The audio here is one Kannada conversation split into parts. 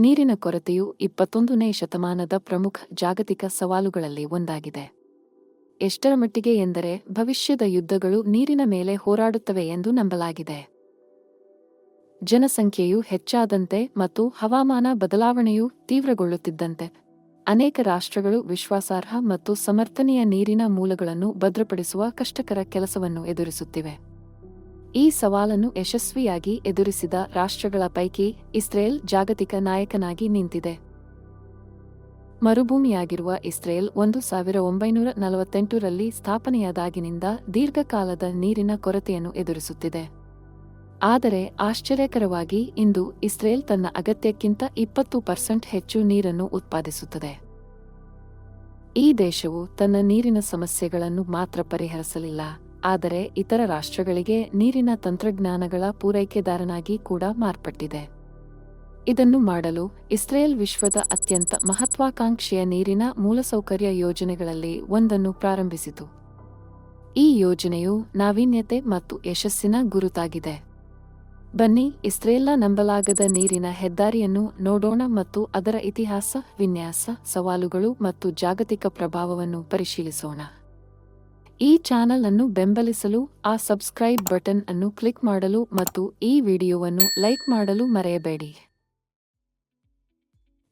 ನೀರಿನ ಕೊರತೆಯು ಇಪ್ಪತ್ತೊಂದನೇ ಶತಮಾನದ ಪ್ರಮುಖ ಜಾಗತಿಕ ಸವಾಲುಗಳಲ್ಲಿ ಒಂದಾಗಿದೆ. ಎಷ್ಟರ ಮಟ್ಟಿಗೆ ಎಂದರೆ ಭವಿಷ್ಯದ ಯುದ್ಧಗಳು ನೀರಿನ ಮೇಲೆ ಹೋರಾಡುತ್ತವೆ ಎಂದು ನಂಬಲಾಗಿದೆ. ಜನಸಂಖ್ಯೆಯು ಹೆಚ್ಚಾದಂತೆ ಮತ್ತು ಹವಾಮಾನ ಬದಲಾವಣೆಯು ತೀವ್ರಗೊಳ್ಳುತ್ತಿದ್ದಂತೆ ಅನೇಕ ರಾಷ್ಟ್ರಗಳು ವಿಶ್ವಾಸಾರ್ಹ ಮತ್ತು ಸಮರ್ಥನೀಯ ನೀರಿನ ಮೂಲಗಳನ್ನು ಭದ್ರಪಡಿಸುವ ಕಷ್ಟಕರ ಕೆಲಸವನ್ನು ಎದುರಿಸುತ್ತಿವೆ. ಈ ಸವಾಲನ್ನು ಯಶಸ್ವಿಯಾಗಿ ಎದುರಿಸಿದ ರಾಷ್ಟ್ರಗಳ ಪೈಕಿ ಇಸ್ರೇಲ್ ಜಾಗತಿಕ ನಾಯಕನಾಗಿ ನಿಂತಿದೆ. ಮರುಭೂಮಿಯಾಗಿರುವ ಇಸ್ರೇಲ್ ಒಂದು ಸಾವಿರ ಒಂಬೈನೂರ ನಲವತ್ತೆಂಟರಲ್ಲಿ ಸ್ಥಾಪನೆಯಾದಾಗಿನಿಂದ ದೀರ್ಘಕಾಲದ ನೀರಿನ ಕೊರತೆಯನ್ನು ಎದುರಿಸುತ್ತಿದೆ. ಆದರೆ ಆಶ್ಚರ್ಯಕರವಾಗಿ ಇಂದು ಇಸ್ರೇಲ್ ತನ್ನ ಅಗತ್ಯಕ್ಕಿಂತ ಇಪ್ಪತ್ತು ಪರ್ಸೆಂಟ್ ಹೆಚ್ಚು ನೀರನ್ನು ಉತ್ಪಾದಿಸುತ್ತದೆ. ಈ ದೇಶವು ತನ್ನ ನೀರಿನ ಸಮಸ್ಯೆಗಳನ್ನು ಮಾತ್ರ ಪರಿಹರಿಸಲಿಲ್ಲ. ಆದರೆ ಇತರ ರಾಷ್ಟ್ರಗಳಿಗೆ ನೀರಿನ ತಂತ್ರಜ್ಞಾನಗಳ ಪೂರೈಕೆದಾರನಾಗಿ ಕೂಡ ಮಾರ್ಪಟ್ಟಿದೆ. ಇದನ್ನು ಮಾಡಲು ಇಸ್ರೇಲ್ ವಿಶ್ವದ ಅತ್ಯಂತ ಮಹತ್ವಾಕಾಂಕ್ಷೆಯ ನೀರಿನ ಮೂಲಸೌಕರ್ಯ ಯೋಜನೆಗಳಲ್ಲಿ ಒಂದನ್ನು ಪ್ರಾರಂಭಿಸಿತು. ಈ ಯೋಜನೆಯು ನಾವೀನ್ಯತೆ ಮತ್ತು ಯಶಸ್ಸಿನ ಗುರುತಾಗಿದೆ. ಬನ್ನಿ ಇಸ್ರೇಲ್ನ ನಂಬಲಾಗದ ನೀರಿನ ಹೆದ್ದಾರಿಯನ್ನು ನೋಡೋಣ ಮತ್ತು ಅದರ ಇತಿಹಾಸ, ವಿನ್ಯಾಸ, ಸವಾಲುಗಳು ಮತ್ತು ಜಾಗತಿಕ ಪ್ರಭಾವವನ್ನು ಪರಿಶೀಲಿಸೋಣ. ಈ ಚಾನಲ್ ಅನ್ನು ಬೆಂಬಲಿಸಲು ಆ ಸಬ್ಸ್ಕ್ರೈಬ್ ಬಟನ್ ಅನ್ನು ಕ್ಲಿಕ್ ಮಾಡಲು ಮತ್ತು ಈ ವಿಡಿಯೋವನ್ನು ಲೈಕ್ ಮಾಡಲು ಮರೆಯಬೇಡಿ.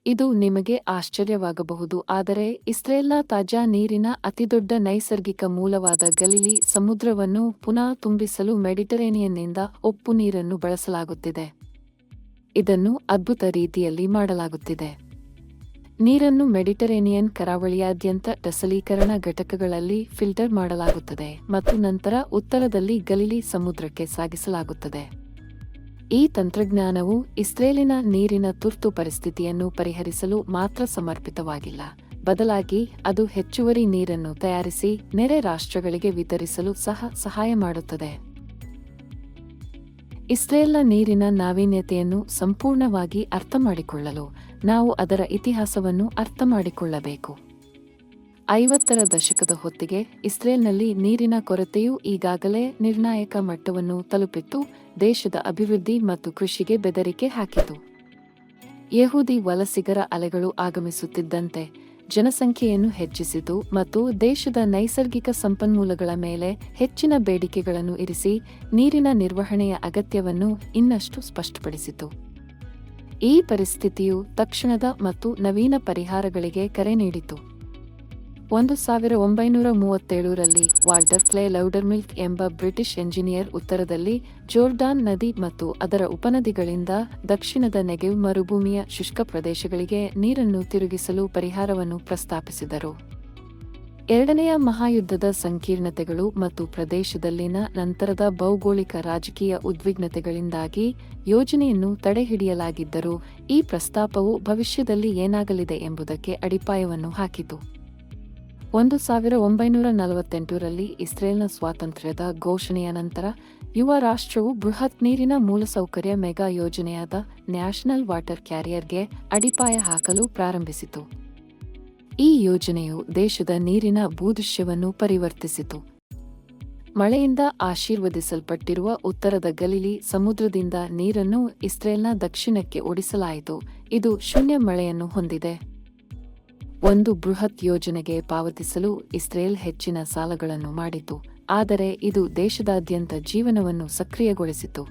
ಇದು ನಿಮಗೆ ಆಶ್ಚರ್ಯವಾಗಬಹುದು, ಆದರೆ ಇಸ್ರೇಲ್ನ ತಾಜಾ ನೀರಿನ ಅತಿದೊಡ್ಡ ನೈಸರ್ಗಿಕ ಮೂಲವಾದ ಗಲಿಲಿ ಸಮುದ್ರವನ್ನು ಪುನಃ ತುಂಬಿಸಲು ಮೆಡಿಟರೇನಿಯನ್ನಿಂದ ಉಪ್ಪು ನೀರನ್ನು ಬಳಸಲಾಗುತ್ತಿದೆ. ಇದನ್ನು ಅದ್ಭುತ ರೀತಿಯಲ್ಲಿ ಮಾಡಲಾಗುತ್ತಿದೆ. ನೀರನ್ನು ಮೆಡಿಟರೇನಿಯನ್ ಕರಾವಳಿಯಾದ್ಯಂತ ಟಸಲೀಕರಣ ಘಟಕಗಳಲ್ಲಿ ಫಿಲ್ಟರ್ ಮಾಡಲಾಗುತ್ತದೆ ಮತ್ತು ನಂತರ ಉತ್ತರದಲ್ಲಿ ಗಲಿಲಿ ಸಮುದ್ರಕ್ಕೆ ಸಾಗಿಸಲಾಗುತ್ತದೆ. ಈ ತಂತ್ರಜ್ಞಾನವು ಇಸ್ರೇಲಿನ ನೀರಿನ ತುರ್ತು ಪರಿಸ್ಥಿತಿಯನ್ನು ಪರಿಹರಿಸಲು ಮಾತ್ರ ಸಮರ್ಪಿತವಾಗಿಲ್ಲ. ಬದಲಾಗಿ ಅದು ಹೆಚ್ಚುವರಿ ನೀರನ್ನು ತಯಾರಿಸಿ ನೆರೆ ರಾಷ್ಟ್ರಗಳಿಗೆ ವಿತರಿಸಲು ಸಹ ಸಹಾಯ ಮಾಡುತ್ತದೆ. ಇಸ್ರೇಲ್ನ ನೀರಿನ ನಾವೀನ್ಯತೆಯನ್ನು ಸಂಪೂರ್ಣವಾಗಿ ಅರ್ಥಮಾಡಿಕೊಳ್ಳಲು ನಾವು ಅದರ ಇತಿಹಾಸವನ್ನು ಅರ್ಥ ಮಾಡಿಕೊಳ್ಳಬೇಕು ಐವತ್ತರ ದಶಕದ ಹೊತ್ತಿಗೆ ಇಸ್ರೇಲ್ನಲ್ಲಿ ನೀರಿನ ಕೊರತೆಯು ಈಗಾಗಲೇ ನಿರ್ಣಾಯಕ ಮಟ್ಟವನ್ನು ತಲುಪಿತ್ತು, ದೇಶದ ಅಭಿವೃದ್ಧಿ ಮತ್ತು ಕೃಷಿಗೆ ಬೆದರಿಕೆ ಹಾಕಿತು. ಯಹೂದಿ ವಲಸಿಗರ ಅಲೆಗಳು ಆಗಮಿಸುತ್ತಿದ್ದಂತೆ ಜನಸಂಖ್ಯೆಯನ್ನು ಹೆಚ್ಚಿಸಿತು ಮತ್ತು ದೇಶದ ನೈಸರ್ಗಿಕ ಸಂಪನ್ಮೂಲಗಳ ಮೇಲೆ ಹೆಚ್ಚಿನ ಬೇಡಿಕೆಗಳನ್ನು ಇರಿಸಿ ನೀರಿನ ನಿರ್ವಹಣೆಯ ಅಗತ್ಯವನ್ನು ಇನ್ನಷ್ಟು ಸ್ಪಷ್ಟಪಡಿಸಿತು. ಈ ಪರಿಸ್ಥಿತಿಯು ತಕ್ಷಣದ ಮತ್ತು ನವೀನ ಪರಿಹಾರಗಳಿಗೆ ಕರೆ ನೀಡಿತು. ಒಂದು ಸಾವಿರ ಒಂಬೈನೂರ ಮೂವತ್ತೇಳರಲ್ಲಿ ವಾಲ್ಟರ್ ಕ್ಲೇ ಲೌಡರ್ಮಿಲ್ಕ್ ಎಂಬ ಬ್ರಿಟಿಷ್ ಎಂಜಿನಿಯರ್ ಉತ್ತರದಲ್ಲಿ ಜೋರ್ಡಾನ್ ನದಿ ಮತ್ತು ಅದರ ಉಪನದಿಗಳಿಂದ ದಕ್ಷಿಣದ ನೆಗೆವ್ ಮರುಭೂಮಿಯ ಶುಷ್ಕ ಪ್ರದೇಶಗಳಿಗೆ ನೀರನ್ನು ತಿರುಗಿಸಲು ಪರಿಹಾರವನ್ನು ಪ್ರಸ್ತಾಪಿಸಿದರು. ಎರಡನೆಯ ಮಹಾಯುದ್ಧದ ಸಂಕೀರ್ಣತೆಗಳು ಮತ್ತು ಪ್ರದೇಶದಲ್ಲಿನ ನಂತರದ ಭೌಗೋಳಿಕ ರಾಜಕೀಯ ಉದ್ವಿಗ್ನತೆಗಳಿಂದಾಗಿ ಯೋಜನೆಯನ್ನು ತಡೆಹಿಡಿಯಲಾಗಿದ್ದರೂ ಈ ಪ್ರಸ್ತಾಪವು ಭವಿಷ್ಯದಲ್ಲಿ ಏನಾಗಲಿದೆ ಎಂಬುದಕ್ಕೆ ಅಡಿಪಾಯವನ್ನು ಹಾಕಿತು. ಒಂದು ಸಾವಿರ ಒಂಬೈನೂರ ನಲವತ್ತೆಂಟರಲ್ಲಿ ಇಸ್ರೇಲ್ನ ಸ್ವಾತಂತ್ರ್ಯದ ಘೋಷಣೆಯ ನಂತರ ಯುವ ರಾಷ್ಟ್ರವು ಬೃಹತ್ ನೀರಿನ ಮೂಲಸೌಕರ್ಯ ಮೆಗಾ ಯೋಜನೆಯಾದ ನ್ಯಾಷನಲ್ ವಾಟರ್ ಕ್ಯಾರಿಯರ್ಗೆ ಅಡಿಪಾಯ ಹಾಕಲು ಪ್ರಾರಂಭಿಸಿತು. ಈ ಯೋಜನೆಯು ದೇಶದ ನೀರಿನ ಭೂದೃಶ್ಯವನ್ನು ಪರಿವರ್ತಿಸಿತು. ಮಳೆಯಿಂದ ಆಶೀರ್ವದಿಸಲ್ಪಟ್ಟಿರುವ ಉತ್ತರದ ಗಲಿಲಿ ಸಮುದ್ರದಿಂದ ನೀರನ್ನು ಇಸ್ರೇಲ್ನ ದಕ್ಷಿಣಕ್ಕೆ ಓಡಿಸಲಾಯಿತು ಇದು ಶೂನ್ಯ ಮಳೆಯನ್ನು ಹೊಂದಿದೆ. ಒಂದು ಬೃಹತ್ ಯೋಜನೆಗೆ ಪಾವತಿಸಲು ಇಸ್ರೇಲ್ ಹೆಚ್ಚಿನ ಸಾಲಗಳನ್ನು ಮಾಡಿತು. ಆದರೆ ಇದು ದೇಶದಾದ್ಯಂತ ಜೀವನವನ್ನು ಸಕ್ರಿಯಗೊಳಿಸಿತು.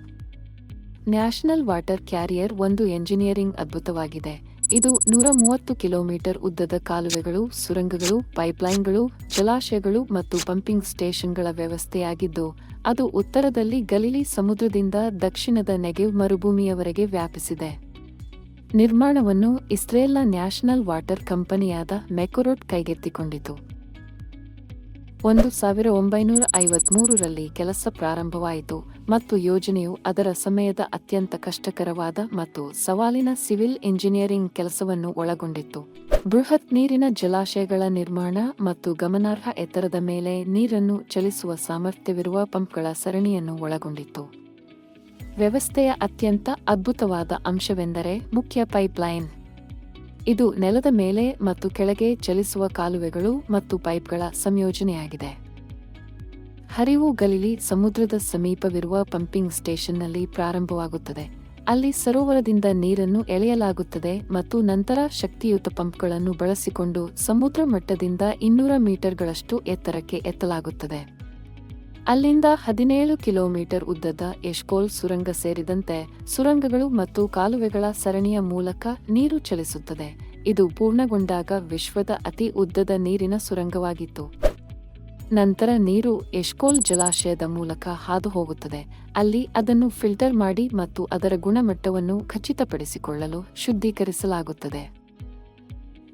ನ್ಯಾಷನಲ್ ವಾಟರ್ ಕ್ಯಾರಿಯರ್ ಒಂದು ಎಂಜಿನಿಯರಿಂಗ್ ಅದ್ಭುತವಾಗಿದೆ. ಇದು ನೂರ ಮೂವತ್ತು ಕಿಲೋಮೀಟರ್ ಉದ್ದದ ಕಾಲುವೆಗಳು, ಸುರಂಗಗಳು, ಪೈಪ್ಲೈನ್ಗಳು, ಜಲಾಶಯಗಳು ಮತ್ತು ಪಂಪಿಂಗ್ ಸ್ಟೇಷನ್ಗಳ ವ್ಯವಸ್ಥೆಯಾಗಿದ್ದು, ಅದು ಉತ್ತರದಲ್ಲಿ ಗಲಿಲಿ ಸಮುದ್ರದಿಂದ ದಕ್ಷಿಣದ ನೆಗೆವ್ ಮರುಭೂಮಿಯವರೆಗೆ ವ್ಯಾಪಿಸಿದೆ. ನಿರ್ಮಾಣವನ್ನು ಇಸ್ರೇಲ್ನ ನ್ಯಾಷನಲ್ ವಾಟರ್ ಕಂಪನಿಯಾದ ಮೆಕೊರೋಟ್ ಕೈಗೆತ್ತಿಕೊಂಡಿತು. ಒಂದು ಸಾವಿರ ಒಂಬೈನೂರ ಐವತ್ಮೂರರಲ್ಲಿ ಕೆಲಸ ಪ್ರಾರಂಭವಾಯಿತು ಮತ್ತು ಯೋಜನೆಯು ಅದರ ಸಮಯದ ಅತ್ಯಂತ ಕಷ್ಟಕರವಾದ ಮತ್ತು ಸವಾಲಿನ ಸಿವಿಲ್ ಇಂಜಿನಿಯರಿಂಗ್ ಕೆಲಸವನ್ನು ಒಳಗೊಂಡಿತ್ತು. ಬೃಹತ್ ನೀರಿನ ಜಲಾಶಯಗಳ ನಿರ್ಮಾಣ ಮತ್ತು ಗಮನಾರ್ಹ ಎತ್ತರದ ಮೇಲೆ ನೀರನ್ನು ಚಲಿಸುವ ಸಾಮರ್ಥ್ಯವಿರುವ ಪಂಪ್ಗಳ ಸರಣಿಯನ್ನು ಒಳಗೊಂಡಿತ್ತು. ವ್ಯವಸ್ಥೆಯ ಅತ್ಯಂತ ಅದ್ಭುತವಾದ ಅಂಶವೆಂದರೆ ಮುಖ್ಯ ಪೈಪ್ಲೈನ್ ಇದು ನೆಲದ ಮೇಲೆ ಮತ್ತು ಕೆಳಗೆ ಚಲಿಸುವ ಕಾಲುವೆಗಳು ಮತ್ತು ಪೈಪ್ಗಳ ಸಂಯೋಜನೆಯಾಗಿದೆ. ಹರಿವು ಗಲಿಲಿ ಸಮುದ್ರದ ಸಮೀಪವಿರುವ ಪಂಪಿಂಗ್ ಸ್ಟೇಷನ್ನಲ್ಲಿ ಪ್ರಾರಂಭವಾಗುತ್ತದೆ. ಅಲ್ಲಿ ಸರೋವರದಿಂದ ನೀರನ್ನು ಎಳೆಯಲಾಗುತ್ತದೆ ಮತ್ತು ನಂತರ ಶಕ್ತಿಯುತ ಪಂಪ್ಗಳನ್ನು ಬಳಸಿಕೊಂಡು ಸಮುದ್ರ ಮಟ್ಟದಿಂದ ಇನ್ನೂರ ಮೀಟರ್ಗಳಷ್ಟು ಎತ್ತರಕ್ಕೆ ಎತ್ತಲಾಗುತ್ತದೆ. ಅಲ್ಲಿಂದ ಹದಿನೇಳು ಕಿಲೋಮೀಟರ್ ಉದ್ದದ ಎಷ್ಕೋಲ್ ಸುರಂಗ ಸೇರಿದಂತೆ ಸುರಂಗಗಳು ಮತ್ತು ಕಾಲುವೆಗಳ ಸರಣಿಯ ಮೂಲಕ ನೀರು ಚಲಿಸುತ್ತದೆ. ಇದು ಪೂರ್ಣಗೊಂಡಾಗ ವಿಶ್ವದ ಅತಿ ಉದ್ದದ ನೀರಿನ ಸುರಂಗವಾಗಿತ್ತು. ನಂತರ ನೀರು ಎಷ್ಕೋಲ್ ಜಲಾಶಯದ ಮೂಲಕ ಹಾದು ಹೋಗುತ್ತದೆ ಅಲ್ಲಿ ಅದನ್ನು ಫಿಲ್ಟರ್ ಮಾಡಿ ಮತ್ತು ಅದರ ಗುಣಮಟ್ಟವನ್ನು ಖಚಿತಪಡಿಸಿಕೊಳ್ಳಲು ಶುದ್ಧೀಕರಿಸಲಾಗುತ್ತದೆ.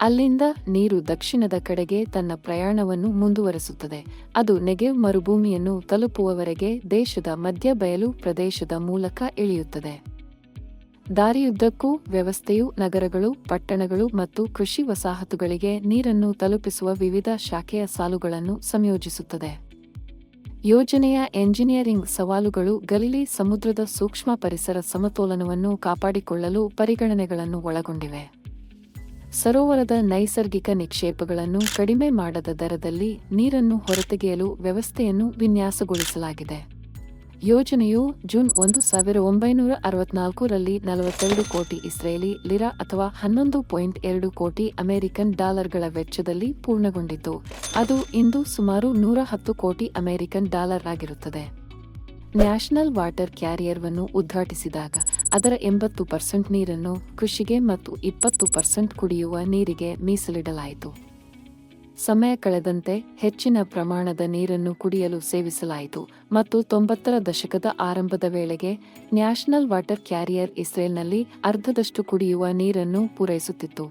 ಅಲ್ಲಿಂದ ನೀರು ದಕ್ಷಿಣದ ಕಡೆಗೆ ತನ್ನ ಪ್ರಯಾಣವನ್ನು ಮುಂದುವರೆಸುತ್ತದೆ. ಅದು ನೆಗೆವ್ ಮರುಭೂಮಿಯನ್ನು ತಲುಪುವವರೆಗೆ ದೇಶದ ಮಧ್ಯ ಬಯಲು ಪ್ರದೇಶದ ಮೂಲಕ ಇಳಿಯುತ್ತದೆ. ದಾರಿಯುದ್ದಕ್ಕೂ ವ್ಯವಸ್ಥೆಯು ನಗರಗಳು, ಪಟ್ಟಣಗಳು ಮತ್ತು ಕೃಷಿ ವಸಾಹತುಗಳಿಗೆ ನೀರನ್ನು ತಲುಪಿಸುವ ವಿವಿಧ ಶಾಖೆಯ ಸಾಲುಗಳನ್ನು ಸಂಯೋಜಿಸುತ್ತದೆ. ಯೋಜನೆಯ ಎಂಜಿನಿಯರಿಂಗ್ ಸವಾಲುಗಳು ಗಲಿಲಿ ಸಮುದ್ರದ ಸೂಕ್ಷ್ಮ ಪರಿಸರ ಸಮತೋಲನವನ್ನು ಕಾಪಾಡಿಕೊಳ್ಳಲು ಪರಿಗಣನೆಗಳನ್ನು ಒಳಗೊಂಡಿವೆ. ಸರೋವರದ ನೈಸರ್ಗಿಕ ನಿಕ್ಷೇಪಗಳನ್ನು ಕಡಿಮೆ ಮಾಡದ ದರದಲ್ಲಿ ನೀರನ್ನು ಹೊರತೆಗೆಯಲು ವ್ಯವಸ್ಥೆಯನ್ನು ವಿನ್ಯಾಸಗೊಳಿಸಲಾಗಿದೆ. ಯೋಜನೆಯು ಜೂನ್ ಒಂದು ಸಾವಿರ ಒಂಬೈನೂರ ಅರವತ್ನಾಲ್ಕರಲ್ಲಿ ನಲವತ್ತೆರಡು ಕೋಟಿ ಇಸ್ರೇಲಿ ಲಿರಾ ಅಥವಾ ಹನ್ನೊಂದು ಪಾಯಿಂಟ್ ಎರಡು ಕೋಟಿ ಅಮೆರಿಕನ್ ಡಾಲರ್ಗಳ ವೆಚ್ಚದಲ್ಲಿ ಪೂರ್ಣಗೊಂಡಿತು. ಅದು ಇಂದು ಸುಮಾರು ನೂರ ಹತ್ತು ಕೋಟಿ ಅಮೆರಿಕನ್ ಡಾಲರ್ ಆಗಿರುತ್ತದೆ. ನ್ಯಾಷನಲ್ ವಾಟರ್ ಕ್ಯಾರಿಯರ್ವನ್ನು ಉದ್ಘಾಟಿಸಿದಾಗ ಅದರ ಎಂಬತ್ತು ಪರ್ಸೆಂಟ್ ನೀರನ್ನು ಕೃಷಿಗೆ ಮತ್ತು ಇಪ್ಪತ್ತು ಪರ್ಸೆಂಟ್ ಕುಡಿಯುವ ನೀರಿಗೆ ಮೀಸಲಿಡಲಾಯಿತು. ಸಮಯ ಕಳೆದಂತೆ ಹೆಚ್ಚಿನ ಪ್ರಮಾಣದ ನೀರನ್ನು ಕುಡಿಯಲು ಸೇವಿಸಲಾಯಿತು ಮತ್ತು ತೊಂಬತ್ತರ ದಶಕದ ಆರಂಭದ ವೇಳೆಗೆ ನ್ಯಾಷನಲ್ ವಾಟರ್ ಕ್ಯಾರಿಯರ್ ಇಸ್ರೇಲ್ನಲ್ಲಿ ಅರ್ಧದಷ್ಟು ಕುಡಿಯುವ ನೀರನ್ನು ಪೂರೈಸುತ್ತಿತ್ತು.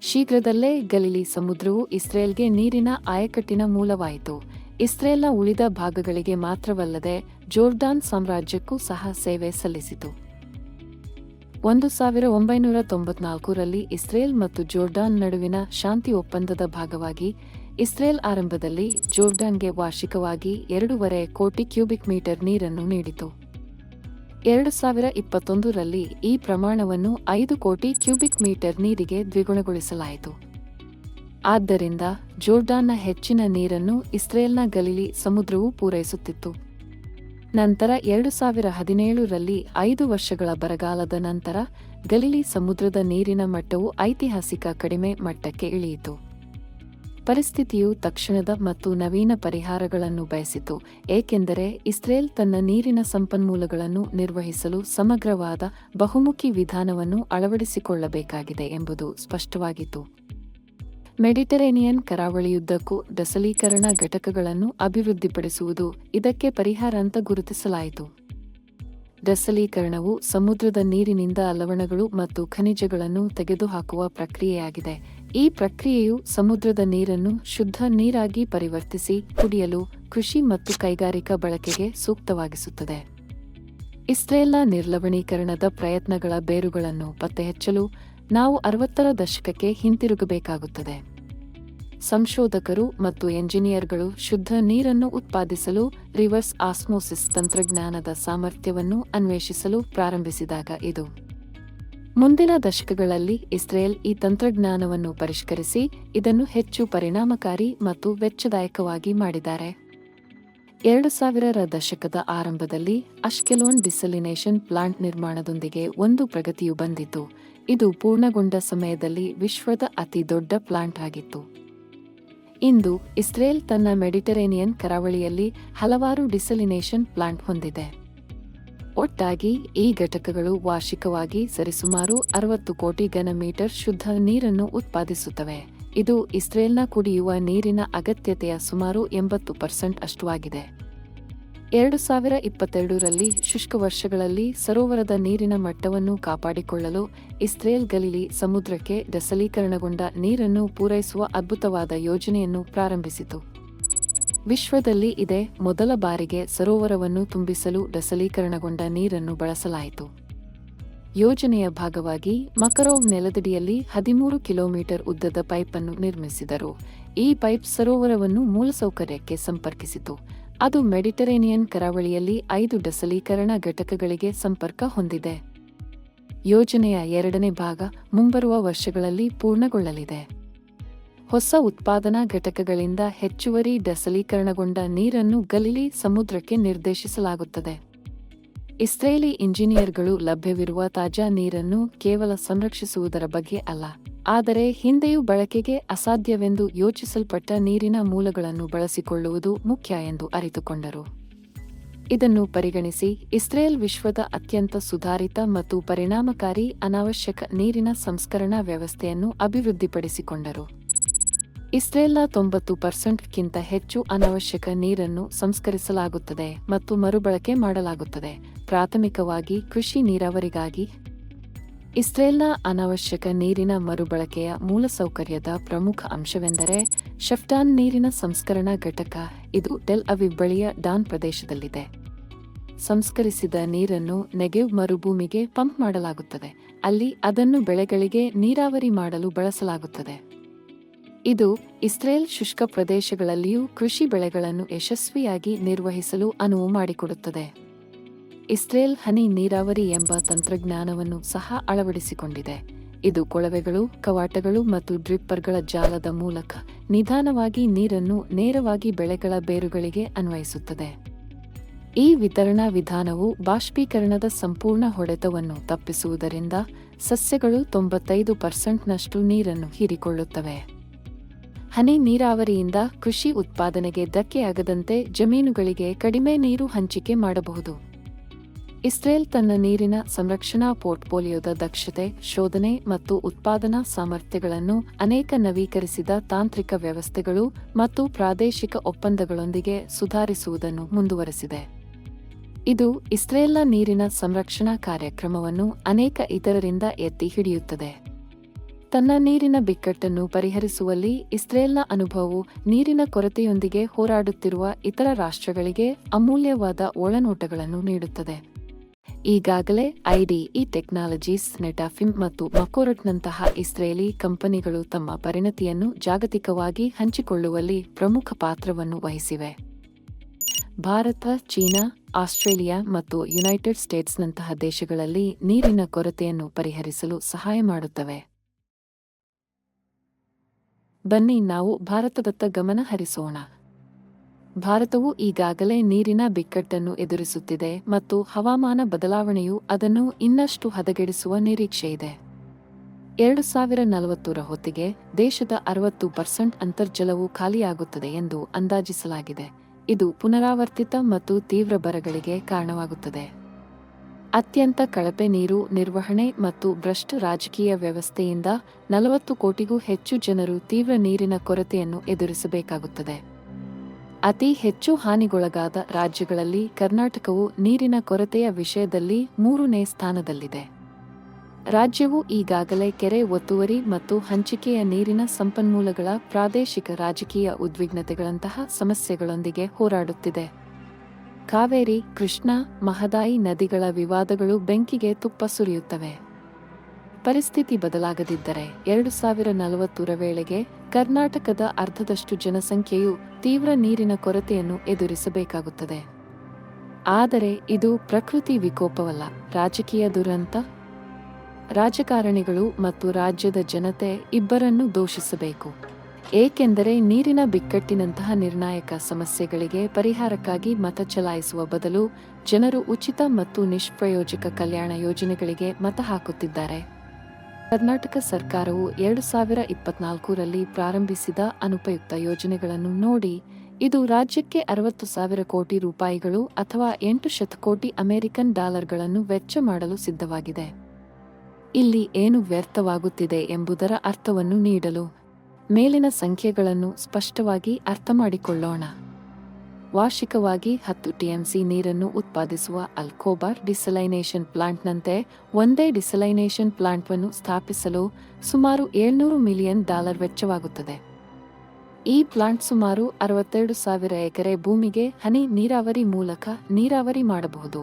ಶೀಘ್ರದಲ್ಲೇ ಗಲಿಲಿ ಸಮುದ್ರವು ಇಸ್ರೇಲ್ಗೆ ನೀರಿನ ಆಯಕಟ್ಟಿನ ಮೂಲವಾಯಿತು. ಇಸ್ರೇಲ್ನ ಉಳಿದ ಭಾಗಗಳಿಗೆ ಮಾತ್ರವಲ್ಲದೆ ಜೋರ್ಡಾನ್ ಸಾಮ್ರಾಜ್ಯಕ್ಕೂ ಸಹ ಸೇವೆ ಸಲ್ಲಿಸಿತು. ಒಂದು ಸಾವಿರ ಒಂಬೈನೂರ ತೊಂಬತ್ನಾಲ್ಕರಲ್ಲಿ ಇಸ್ರೇಲ್ ಮತ್ತು ಜೋರ್ಡಾನ್ ನಡುವಿನ ಶಾಂತಿ ಒಪ್ಪಂದದ ಭಾಗವಾಗಿ, ಇಸ್ರೇಲ್ ಆರಂಭದಲ್ಲಿ ಜೋರ್ಡಾನ್ಗೆ ವಾರ್ಷಿಕವಾಗಿ ಎರಡೂವರೆ ಕೋಟಿ ಕ್ಯೂಬಿಕ್ ಮೀಟರ್ ನೀರನ್ನು ನೀಡಿತು. ಎರಡು ಸಾವಿರ ಇಪ್ಪತ್ತೊಂದರಲ್ಲಿ ಈ ಪ್ರಮಾಣವನ್ನು ಐದು ಕೋಟಿ ಕ್ಯೂಬಿಕ್ ಮೀಟರ್ ನೀರಿಗೆ ದ್ವಿಗುಣಗೊಳಿಸಲಾಯಿತು. ಆದ್ದರಿಂದ ಜೋರ್ಡಾನ್ನ ಹೆಚ್ಚಿನ ನೀರನ್ನು ಇಸ್ರೇಲ್ನ ಗಲೀಲಿ ಸಮುದ್ರವು ಪೂರೈಸುತ್ತಿತ್ತು. ನಂತರ ಎರಡು ಸಾವಿರ ಹದಿನೇಳರಲ್ಲಿ ಐದು ವರ್ಷಗಳ ಬರಗಾಲದ ನಂತರ ಗಲಿಲಿ ಸಮುದ್ರದ ನೀರಿನ ಮಟ್ಟವು ಐತಿಹಾಸಿಕ ಕಡಿಮೆ ಮಟ್ಟಕ್ಕೆ ಇಳಿಯಿತು. ಪರಿಸ್ಥಿತಿಯು ತಕ್ಷಣದ ಮತ್ತು ನವೀನ ಪರಿಹಾರಗಳನ್ನು ಬಯಸಿತು, ಏಕೆಂದರೆ ಇಸ್ರೇಲ್ ತನ್ನ ನೀರಿನ ಸಂಪನ್ಮೂಲಗಳನ್ನು ನಿರ್ವಹಿಸಲು ಸಮಗ್ರವಾದ ಬಹುಮುಖಿ ವಿಧಾನವನ್ನು ಅಳವಡಿಸಿಕೊಳ್ಳಬೇಕಾಗಿದೆ ಎಂಬುದು ಸ್ಪಷ್ಟವಾಗಿತ್ತು. ಮೆಡಿಟರೇನಿಯನ್ ಕರಾವಳಿಯುದ್ದಕ್ಕೂ ಡಸಲೀಕರಣ ಘಟಕಗಳನ್ನು ಅಭಿವೃದ್ಧಿಪಡಿಸುವುದು ಇದಕ್ಕೆ ಪರಿಹಾರ ಅಂತ ಗುರುತಿಸಲಾಯಿತು. ಡಸಲೀಕರಣವು ಸಮುದ್ರದ ನೀರಿನಿಂದ ಲವಣಗಳು ಮತ್ತು ಖನಿಜಗಳನ್ನು ತೆಗೆದುಹಾಕುವ ಪ್ರಕ್ರಿಯೆಯಾಗಿದೆ. ಈ ಪ್ರಕ್ರಿಯೆಯು ಸಮುದ್ರದ ನೀರನ್ನು ಶುದ್ಧ ನೀರಾಗಿ ಪರಿವರ್ತಿಸಿ ಕುಡಿಯಲು ಕೃಷಿ ಮತ್ತು ಕೈಗಾರಿಕಾ ಬಳಕೆಗೆ ಸೂಕ್ತವಾಗಿಸುತ್ತದೆ. ಇಸ್ರೇಲ್ನ ನಿರ್ಲವಣೀಕರಣದ ಪ್ರಯತ್ನಗಳ ಬೇರುಗಳನ್ನು ಪತ್ತೆಹಚ್ಚಲು ನಾವು ಅರವತ್ತರ ದಶಕಕ್ಕೆ ಹಿಂತಿರುಗಬೇಕಾಗುತ್ತದೆ. ಸಂಶೋಧಕರು ಮತ್ತು ಎಂಜಿನಿಯರ್ಗಳು ಶುದ್ಧ ನೀರನ್ನು ಉತ್ಪಾದಿಸಲು ರಿವರ್ಸ್ ಆಸ್ಮೋಸಿಸ್ ತಂತ್ರಜ್ಞಾನದ ಸಾಮರ್ಥ್ಯವನ್ನು ಅನ್ವೇಷಿಸಲು ಪ್ರಾರಂಭಿಸಿದಾಗ ಇದು. ಮುಂದಿನ ದಶಕಗಳಲ್ಲಿ ಇಸ್ರೇಲ್ ಈ ತಂತ್ರಜ್ಞಾನವನ್ನು ಪರಿಷ್ಕರಿಸಿ ಇದನ್ನು ಹೆಚ್ಚು ಪರಿಣಾಮಕಾರಿ ಮತ್ತು ವೆಚ್ಚದಾಯಕವಾಗಿ ಮಾಡಿದ್ದಾರೆ. ಎರಡು ಸಾವಿರರ ದಶಕದ ಆರಂಭದಲ್ಲಿ ಅಶ್ಕೆಲೋನ್ ಡಿಸಲಿನೇಷನ್ ಪ್ಲಾಂಟ್ ನಿರ್ಮಾಣದೊಂದಿಗೆ ಒಂದು ಪ್ರಗತಿಯು ಬಂದಿತು. ಇದು ಪೂರ್ಣಗೊಂಡ ಸಮಯದಲ್ಲಿ ವಿಶ್ವದ ಅತಿ ದೊಡ್ಡ ಪ್ಲಾಂಟ್ ಆಗಿತ್ತು. ಇಂದು ಇಸ್ರೇಲ್ ತನ್ನ ಮೆಡಿಟರೇನಿಯನ್ ಕರಾವಳಿಯಲ್ಲಿ ಹಲವಾರು ಡಿಸಲಿನೇಷನ್ ಪ್ಲಾಂಟ್ ಹೊಂದಿದೆ. ಒಟ್ಟಾಗಿ ಈ ಘಟಕಗಳು ವಾರ್ಷಿಕವಾಗಿ ಸರಿಸುಮಾರು ಅರವತ್ತು ಕೋಟಿ ಘನ ಮೀಟರ್ ಶುದ್ಧ ನೀರನ್ನು ಉತ್ಪಾದಿಸುತ್ತವೆ. ಇದು ಇಸ್ರೇಲ್ನ ಕುಡಿಯುವ ನೀರಿನ ಅಗತ್ಯತೆಯ ಸುಮಾರು ಎಂಬತ್ತು ಪರ್ಸೆಂಟ್ ಅಷ್ಟುವಾಗಿದೆ ಎರಡು ಸಾವಿರ ಇಪ್ಪತ್ತೆರಡರಲ್ಲಿ ಶುಷ್ಕ ವರ್ಷಗಳಲ್ಲಿ ಸರೋವರದ ನೀರಿನ ಮಟ್ಟವನ್ನು ಕಾಪಾಡಿಕೊಳ್ಳಲು ಇಸ್ರೇಲ್ ಗಲಿಲಿ ಸಮುದ್ರಕ್ಕೆ ಡಸಲೀಕರಣಗೊಂಡ ನೀರನ್ನು ಪೂರೈಸುವ ಅದ್ಭುತವಾದ ಯೋಜನೆಯನ್ನು ಪ್ರಾರಂಭಿಸಿತು. ವಿಶ್ವದಲ್ಲಿ ಇದೇ ಮೊದಲ ಬಾರಿಗೆ ಸರೋವರವನ್ನು ತುಂಬಿಸಲು ಡಸಲೀಕರಣಗೊಂಡ ನೀರನ್ನು ಬಳಸಲಾಯಿತು. ಯೋಜನೆಯ ಭಾಗವಾಗಿ ಮಕರೋವ್ ನೆಲದಡಿಯಲ್ಲಿ ಹದಿಮೂರು ಕಿಲೋಮೀಟರ್ ಉದ್ದದ ಪೈಪ್ ಅನ್ನು ನಿರ್ಮಿಸಿದರು. ಈ ಪೈಪ್ ಸರೋವರವನ್ನು ಮೂಲಸೌಕರ್ಯಕ್ಕೆ ಸಂಪರ್ಕಿಸಿತು. ಅದು ಮೆಡಿಟರೇನಿಯನ್ ಕರಾವಳಿಯಲ್ಲಿ ಐದು ಡಸಲೀಕರಣ ಘಟಕಗಳಿಗೆ ಸಂಪರ್ಕ ಹೊಂದಿದೆ. ಯೋಜನೆಯ ಎರಡನೇ ಭಾಗ ಮುಂಬರುವ ವರ್ಷಗಳಲ್ಲಿ ಪೂರ್ಣಗೊಳ್ಳಲಿದೆ. ಹೊಸ ಉತ್ಪಾದನಾ ಘಟಕಗಳಿಂದ ಹೆಚ್ಚುವರಿ ಡಸಲೀಕರಣಗೊಂಡ ನೀರನ್ನು ಗಲಿಲಿ ಸಮುದ್ರಕ್ಕೆ ನಿರ್ದೇಶಿಸಲಾಗುತ್ತದೆ. ಇಸ್ರೇಲಿ ಇಂಜಿನಿಯರ್ಗಳು ಲಭ್ಯವಿರುವ ತಾಜಾ ನೀರನ್ನು ಕೇವಲ ಸಂರಕ್ಷಿಸುವುದರ ಬಗ್ಗೆ ಅಲ್ಲ. ಆದರೆ ಹಿಂದೆಯೂ ಬಳಕೆಗೆ ಅಸಾಧ್ಯವೆಂದು ಯೋಚಿಸಲ್ಪಟ್ಟ ನೀರಿನ ಮೂಲಗಳನ್ನು ಬಳಸಿಕೊಳ್ಳುವುದು ಮುಖ್ಯ ಎಂದು ಅರಿತುಕೊಂಡರು. ಇದನ್ನು ಪರಿಗಣಿಸಿ ಇಸ್ರೇಲ್ ವಿಶ್ವದ ಅತ್ಯಂತ ಸುಧಾರಿತ ಮತ್ತು ಪರಿಣಾಮಕಾರಿ ಅನಾವಶ್ಯಕ ನೀರಿನ ಸಂಸ್ಕರಣಾ ವ್ಯವಸ್ಥೆಯನ್ನು ಅಭಿವೃದ್ಧಿಪಡಿಸಿಕೊಂಡರು. ಇಸ್ರೇಲ್ನ ತೊಂಬತ್ತು ಪರ್ಸೆಂಟ್ಗಿಂತ ಹೆಚ್ಚು ಅನಾವಶ್ಯಕ ನೀರನ್ನು ಸಂಸ್ಕರಿಸಲಾಗುತ್ತದೆ ಮತ್ತು ಮರುಬಳಕೆ ಮಾಡಲಾಗುತ್ತದೆ. ಪ್ರಾಥಮಿಕವಾಗಿ ಕೃಷಿ ನೀರಾವರಿಗಾಗಿ ಇಸ್ರೇಲ್ನ ಅನಾವಶ್ಯಕ ನೀರಿನ ಮರುಬಳಕೆಯ ಮೂಲಸೌಕರ್ಯದ ಪ್ರಮುಖ ಅಂಶವೆಂದರೆ ಶೆಫ್ಟಾನ್ ನೀರಿನ ಸಂಸ್ಕರಣಾ ಘಟಕ. ಇದು ಟೆಲ್ ಅವಿವ್ ಬಳಿಯ ಡಾನ್ ಪ್ರದೇಶದಲ್ಲಿದೆ. ಸಂಸ್ಕರಿಸಿದ ನೀರನ್ನು ನೆಗೆವ್ ಮರುಭೂಮಿಗೆ ಪಂಪ್ ಮಾಡಲಾಗುತ್ತದೆ. ಅಲ್ಲಿ ಅದನ್ನು ಬೆಳೆಗಳಿಗೆ ನೀರಾವರಿ ಮಾಡಲು ಬಳಸಲಾಗುತ್ತದೆ. ಇದು ಇಸ್ರೇಲ್ ಶುಷ್ಕ ಪ್ರದೇಶಗಳಲ್ಲಿಯೂ ಕೃಷಿ ಬೆಳೆಗಳನ್ನು ಯಶಸ್ವಿಯಾಗಿ ನಿರ್ವಹಿಸಲು ಅನುವು ಮಾಡಿಕೊಡುತ್ತದೆ. ಇಸ್ರೇಲ್ ಹನಿ ನೀರಾವರಿ ಎಂಬ ತಂತ್ರಜ್ಞಾನವನ್ನು ಸಹ ಅಳವಡಿಸಿಕೊಂಡಿದೆ. ಇದು ಕೊಳವೆಗಳು, ಕವಾಟಗಳು ಮತ್ತು ಡ್ರಿಪ್ಪರ್ಗಳ ಜಾಲದ ಮೂಲಕ ನಿಧಾನವಾಗಿ ನೀರನ್ನು ನೇರವಾಗಿ ಬೆಳೆಗಳ ಬೇರುಗಳಿಗೆ ಅನ್ವಯಿಸುತ್ತದೆ. ಈ ವಿತರಣಾ ವಿಧಾನವು ಬಾಷ್ಪೀಕರಣದ ಸಂಪೂರ್ಣ ಹೊಡೆತವನ್ನು ತಪ್ಪಿಸುವುದರಿಂದ ಸಸ್ಯಗಳು ತೊಂಬತ್ತೈದು ಪರ್ಸೆಂಟ್ನಷ್ಟು ನೀರನ್ನು ಹೀರಿಕೊಳ್ಳುತ್ತವೆ. ಹನಿ ನೀರಾವರಿಯಿಂದ ಕೃಷಿ ಉತ್ಪಾದನೆಗೆ ಧಕ್ಕೆಯಾಗದಂತೆ ಜಮೀನುಗಳಿಗೆ ಕಡಿಮೆ ನೀರು ಹಂಚಿಕೆ ಮಾಡಬಹುದು. ಇಸ್ರೇಲ್ ತನ್ನ ನೀರಿನ ಸಂರಕ್ಷಣಾ ಪೋರ್ಟ್ಫೋಲಿಯೋದ ದಕ್ಷತೆ, ಶೋಧನೆ ಮತ್ತು ಉತ್ಪಾದನಾ ಸಾಮರ್ಥ್ಯಗಳನ್ನು ಅನೇಕ ನವೀಕರಿಸಿದ ತಾಂತ್ರಿಕ ವ್ಯವಸ್ಥೆಗಳು ಮತ್ತು ಪ್ರಾದೇಶಿಕ ಒಪ್ಪಂದಗಳೊಂದಿಗೆ ಸುಧಾರಿಸುವುದನ್ನು ಮುಂದುವರೆಸಿದೆ. ಇದು ಇಸ್ರೇಲ್ನ ನೀರಿನ ಸಂರಕ್ಷಣಾ ಕಾರ್ಯಕ್ರಮವನ್ನು ಅನೇಕ ಇತರರಿಂದ ಎತ್ತಿ ಹಿಡಿಯುತ್ತದೆ. ತನ್ನ ನೀರಿನ ಬಿಕ್ಕಟ್ಟನ್ನು ಪರಿಹರಿಸುವಲ್ಲಿ ಇಸ್ರೇಲ್ನ ಅನುಭವವು ನೀರಿನ ಕೊರತೆಯೊಂದಿಗೆ ಹೋರಾಡುತ್ತಿರುವ ಇತರ ರಾಷ್ಟ್ರಗಳಿಗೆ ಅಮೂಲ್ಯವಾದ ಒಳನೋಟಗಳನ್ನು ನೀಡುತ್ತದೆ. ಈಗಾಗಲೇ ಐಡಿಇ ಟೆಕ್ನಾಲಜೀಸ್ ನೆಟಾಫಿಮ್ ಮತ್ತು ಮಕೋರಟ್ನಂತಹ ಇಸ್ರೇಲಿ ಕಂಪನಿಗಳು ತಮ್ಮ ಪರಿಣತಿಯನ್ನು ಜಾಗತಿಕವಾಗಿ ಹಂಚಿಕೊಳ್ಳುವಲ್ಲಿ ಪ್ರಮುಖ ಪಾತ್ರವನ್ನು ವಹಿಸಿವೆ. ಭಾರತ, ಚೀನಾ, ಆಸ್ಟ್ರೇಲಿಯಾ ಮತ್ತು ಯುನೈಟೆಡ್ ಸ್ಟೇಟ್ಸ್ನಂತಹ ದೇಶಗಳಲ್ಲಿ ನೀರಿನ ಕೊರತೆಯನ್ನು ಪರಿಹರಿಸಲು ಸಹಾಯ ಮಾಡುತ್ತವೆ. ಬನ್ನಿ ನಾವು ಭಾರತದತ್ತ ಗಮನ ಹರಿಸೋಣ. ಭಾರತವು ಈಗಾಗಲೇ ನೀರಿನ ಬಿಕ್ಕಟ್ಟನ್ನು ಎದುರಿಸುತ್ತಿದೆ ಮತ್ತು ಹವಾಮಾನ ಬದಲಾವಣೆಯು ಅದನ್ನು ಇನ್ನಷ್ಟು ಹದಗೆಡಿಸುವ ನಿರೀಕ್ಷೆಯಿದೆ ಎರಡು ಸಾವಿರ ನಲವತ್ತರ ಹೊತ್ತಿಗೆ ದೇಶದ ಅರವತ್ತು ಪರ್ಸೆಂಟ್ ಅಂತರ್ಜಲವು ಖಾಲಿಯಾಗುತ್ತದೆ ಎಂದು ಅಂದಾಜಿಸಲಾಗಿದೆ. ಇದು ಪುನರಾವರ್ತಿತ ಮತ್ತು ತೀವ್ರ ಬರಗಳಿಗೆ ಕಾರಣವಾಗುತ್ತದೆ. ಅತ್ಯಂತ ಕಳಪೆ ನೀರು ನಿರ್ವಹಣೆ ಮತ್ತು ಭ್ರಷ್ಟ ರಾಜಕೀಯ ವ್ಯವಸ್ಥೆಯಿಂದ ನಲವತ್ತು ಕೋಟಿಗೂ ಹೆಚ್ಚು ಜನರು ತೀವ್ರ ನೀರಿನ ಕೊರತೆಯನ್ನು ಎದುರಿಸಬೇಕಾಗುತ್ತದೆ. ಅತಿ ಹೆಚ್ಚು ಹಾನಿಗೊಳಗಾದ ರಾಜ್ಯಗಳಲ್ಲಿ ಕರ್ನಾಟಕವು ನೀರಿನ ಕೊರತೆಯ ವಿಷಯದಲ್ಲಿ ಮೂರನೇ ಸ್ಥಾನದಲ್ಲಿದೆ. ರಾಜ್ಯವು ಈಗಾಗಲೇ ಕೆರೆ ಒತ್ತುವರಿ ಮತ್ತು ಹಂಚಿಕೆಯ ನೀರಿನ ಸಂಪನ್ಮೂಲಗಳ ಪ್ರಾದೇಶಿಕ ರಾಜಕೀಯ ಉದ್ವಿಗ್ನತೆಗಳಂತಹ ಸಮಸ್ಯೆಗಳೊಂದಿಗೆ ಹೋರಾಡುತ್ತಿದೆ. ಕಾವೇರಿ, ಕೃಷ್ಣ, ಮಹದಾಯಿ ನದಿಗಳ ವಿವಾದಗಳು ಬೆಂಕಿಗೆ ತುಪ್ಪ ಸುರಿಯುತ್ತವೆ. ಪರಿಸ್ಥಿತಿ ಬದಲಾಗದಿದ್ದರೆ ಎರಡು ಸಾವಿರ ನಲವತ್ತರ ವೇಳೆಗೆ ಕರ್ನಾಟಕದ ಅರ್ಧದಷ್ಟು ಜನಸಂಖ್ಯೆಯು ತೀವ್ರ ನೀರಿನ ಕೊರತೆಯನ್ನು ಎದುರಿಸಬೇಕಾಗುತ್ತದೆ. ಆದರೆ ಇದು ಪ್ರಕೃತಿ ವಿಕೋಪವಲ್ಲ, ರಾಜಕೀಯ ದುರಂತ. ರಾಜಕಾರಣಿಗಳು ಮತ್ತು ರಾಜ್ಯದ ಜನತೆ ಇಬ್ಬರನ್ನೂ ದೋಷಿಸಬೇಕು. ಏಕೆಂದರೆ ನೀರಿನ ಬಿಕ್ಕಟ್ಟಿನಂತಹ ನಿರ್ಣಾಯಕ ಸಮಸ್ಯೆಗಳಿಗೆ ಪರಿಹಾರಕ್ಕಾಗಿ ಮತ ಚಲಾಯಿಸುವ ಬದಲು ಜನರು ಉಚಿತ ಮತ್ತು ನಿಷ್ಪ್ರಯೋಜಕ ಕಲ್ಯಾಣ ಯೋಜನೆಗಳಿಗೆ ಮತ ಹಾಕುತ್ತಿದ್ದಾರೆ. ಕರ್ನಾಟಕ ಸರ್ಕಾರವು ಎರಡು ಸಾವಿರ ಇಪ್ಪತ್ನಾಲ್ಕರಲ್ಲಿ ಪ್ರಾರಂಭಿಸಿದ ಅನುಪಯುಕ್ತ ಯೋಜನೆಗಳನ್ನು ನೋಡಿ, ಇದು ರಾಜ್ಯಕ್ಕೆ ಅರವತ್ತು ಸಾವಿರ ಕೋಟಿ ರೂಪಾಯಿಗಳು ಅಥವಾ ಎಂಟು ಶತಕೋಟಿ ಅಮೆರಿಕನ್ ಡಾಲರ್ಗಳನ್ನು ವೆಚ್ಚ ಮಾಡಲು ಸಿದ್ಧವಾಗಿದೆ. ಇಲ್ಲಿ ಏನು ವ್ಯರ್ಥವಾಗುತ್ತಿದೆ ಎಂಬುದರ ಅರ್ಥವನ್ನು ನೀಡಲು ಮೇಲಿನ ಸಂಖ್ಯೆಗಳನ್ನು ಸ್ಪಷ್ಟವಾಗಿ ಅರ್ಥಮಾಡಿಕೊಳ್ಳೋಣ. ವಾರ್ಷಿಕವಾಗಿ ಹತ್ತು ಟಿಎಂಸಿ ನೀರನ್ನು ಉತ್ಪಾದಿಸುವ ಅಲ್ಕೋಬಾರ್ ಡಿಸಲೈನೇಷನ್ ಪ್ಲಾಂಟ್ನಂತೆ ಒಂದೇ ಡಿಸಲೈನೇಷನ್ ಪ್ಲಾಂಟ್ವನ್ನು ಸ್ಥಾಪಿಸಲು ಸುಮಾರು ಏಳ್ನೂರು ಮಿಲಿಯನ್ ಡಾಲರ್ ವೆಚ್ಚವಾಗುತ್ತದೆ. ಈ ಪ್ಲಾಂಟ್ ಸುಮಾರು ಅರವತ್ತೆರಡು ಸಾವಿರ ಎಕರೆ ಭೂಮಿಗೆ ಹನಿ ನೀರಾವರಿ ಮೂಲಕ ನೀರಾವರಿ ಮಾಡಬಹುದು.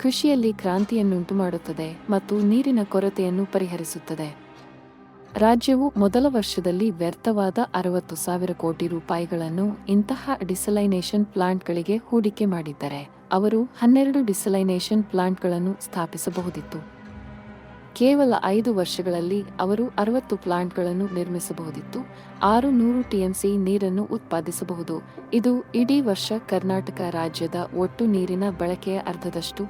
ಕೃಷಿಯಲ್ಲಿ ಕ್ರಾಂತಿಯನ್ನುಂಟು ಮಾಡುತ್ತದೆ ಮತ್ತು ನೀರಿನ ಕೊರತೆಯನ್ನು ಪರಿಹರಿಸುತ್ತದೆ. ರಾಜ್ಯವು ಮೊದಲ ವರ್ಷದಲ್ಲಿ ವ್ಯರ್ಥವಾದ ಅರವತ್ತು ಸಾವಿರ ಕೋಟಿ ರೂಪಾಯಿಗಳನ್ನು ಇಂತಹ ಡಿಸಲೈನೇಷನ್ ಪ್ಲಾಂಟ್ಗಳಿಗೆ ಹೂಡಿಕೆ ಮಾಡಿದ್ದರೆ ಅವರು ಹನ್ನೆರಡು ಡಿಸಲೈನೇಷನ್ ಪ್ಲಾಂಟ್ಗಳನ್ನು ಸ್ಥಾಪಿಸಬಹುದಿತ್ತು. ಕೇವಲ ಐದು ವರ್ಷಗಳಲ್ಲಿ ಅವರು ಅರವತ್ತು ಪ್ಲಾಂಟ್ಗಳನ್ನು ನಿರ್ಮಿಸಬಹುದಿತ್ತು. ಆರು ನೂರು ಟಿಎಂಸಿ ನೀರನ್ನು ಉತ್ಪಾದಿಸಬಹುದು. ಇದು ಇಡೀ ವರ್ಷ ಕರ್ನಾಟಕ ರಾಜ್ಯದ ಒಟ್ಟು ನೀರಿನ ಬಳಕೆಯ ಅರ್ಧದಷ್ಟು.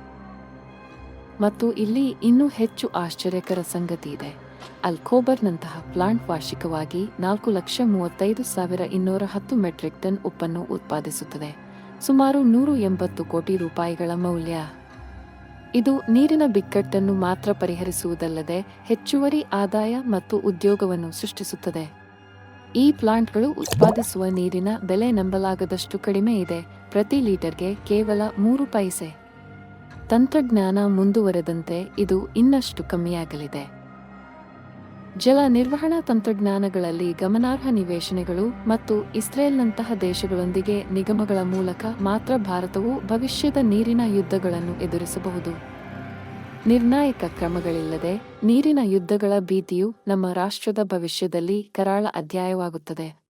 ಮತ್ತು ಇಲ್ಲಿ ಇನ್ನೂ ಹೆಚ್ಚು ಆಶ್ಚರ್ಯಕರ ಸಂಗತಿ ಇದೆ. ಅಲ್ಕೋಬರ್ನಂತಹ ಪ್ಲಾಂಟ್ ವಾರ್ಷಿಕವಾಗಿ ನಾಲ್ಕು ಲಕ್ಷ ಮೂವತ್ತೈದು ಸಾವಿರ ಇನ್ನೂರ ಹತ್ತು ಮೆಟ್ರಿಕ್ ಟನ್ ಉಪ್ಪನ್ನು ಉತ್ಪಾದಿಸುತ್ತದೆ. ಸುಮಾರು ನೂರು ಎಂಬತ್ತು ಕೋಟಿ ರೂಪಾಯಿಗಳ ಮೌಲ್ಯ. ಇದು ನೀರಿನ ಬಿಕ್ಕಟ್ಟನ್ನು ಮಾತ್ರ ಪರಿಹರಿಸುವುದಲ್ಲದೆ ಹೆಚ್ಚುವರಿ ಆದಾಯ ಮತ್ತು ಉದ್ಯೋಗವನ್ನು ಸೃಷ್ಟಿಸುತ್ತದೆ. ಈ ಪ್ಲಾಂಟ್ಗಳು ಉತ್ಪಾದಿಸುವ ನೀರಿನ ಬೆಲೆ ನಂಬಲಾಗದಷ್ಟು ಕಡಿಮೆ ಇದೆ. ಪ್ರತಿ ಲೀಟರ್ಗೆ ಕೇವಲ ಮೂರು ಪೈಸೆ. ತಂತ್ರಜ್ಞಾನ ಮುಂದುವರೆದಂತೆ ಇದು ಇನ್ನಷ್ಟು ಕಮ್ಮಿಯಾಗಲಿದೆ. ಜಲ ನಿರ್ವಹಣಾ ತಂತ್ರಜ್ಞಾನಗಳಲ್ಲಿ ಗಮನಾರ್ಹ ನಿವೇಶನಗಳು ಮತ್ತು ಇಸ್ರೇಲ್ನಂತಹ ದೇಶಗಳೊಂದಿಗೆ ನಿಗಮಗಳ ಮೂಲಕ ಮಾತ್ರ ಭಾರತವು ಭವಿಷ್ಯದ ನೀರಿನ ಯುದ್ಧಗಳನ್ನು ಎದುರಿಸಬಹುದು. ನಿರ್ಣಾಯಕ ಕ್ರಮಗಳಿಲ್ಲದೆ ನೀರಿನ ಯುದ್ಧಗಳ ಭೀತಿಯು ನಮ್ಮ ರಾಷ್ಟ್ರದ ಭವಿಷ್ಯದಲ್ಲಿ ಕರಾಳ ಅಧ್ಯಾಯವಾಗುತ್ತದೆ.